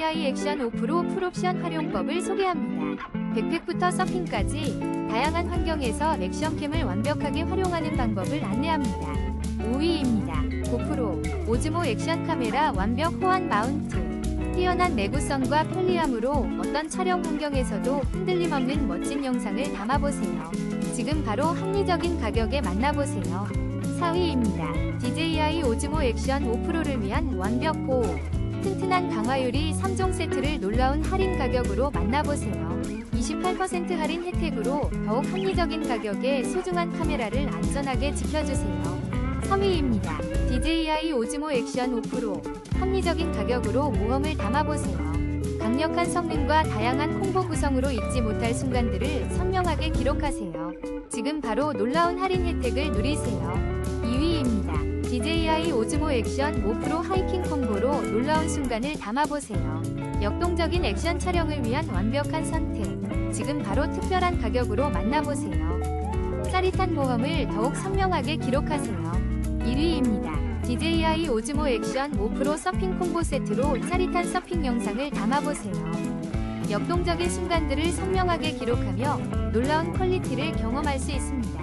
DJI 액션 오프로 풀옵션 활용법을 소개합니다. 백팩부터 서핑까지 다양한 환경에서 액션캠을 완벽하게 활용하는 방법을 안내합니다. 5위입니다. 고프로 오즈모 액션 카메라 완벽 호환 마운트 뛰어난 내구성과 편리함으로 어떤 촬영 환경에서도 흔들림 없는 멋진 영상을 담아보세요. 지금 바로 합리적인 가격에 만나보세요. 4위입니다. DJI 오즈모 액션 5 프로를 위한 완벽 보호. 튼튼한 강화유리 3종 세트를 놀라운 할인 가격으로 만나보세요. 28% 할인 혜택으로 더욱 합리적인 가격에 소중한 카메라를 안전하게 지켜주세요. 3위입니다. DJI 오즈모 액션 5 프로. 합리적인 가격으로 모험을 담아보세요. 강력한 성능과 다양한 홍보 구성으로 잊지 못할 순간들을 선명하게 기록하세요. 지금 바로 놀라운 할인 혜택을 누리세요. 2위입니다. DJI 오즈모 액션 5프로 하이킹 콤보로 놀라운 순간을 담아보세요. 역동적인 액션 촬영을 위한 완벽한 선택. 지금 바로 특별한 가격으로 만나보세요. 짜릿한 모험을 더욱 선명하게 기록하세요. 1위입니다. DJI 오즈모 액션 5프로 서핑 콤보 세트로 짜릿한 서핑 영상을 담아보세요. 역동적인 순간들을 선명하게 기록하며 놀라운 퀄리티를 경험할 수 있습니다.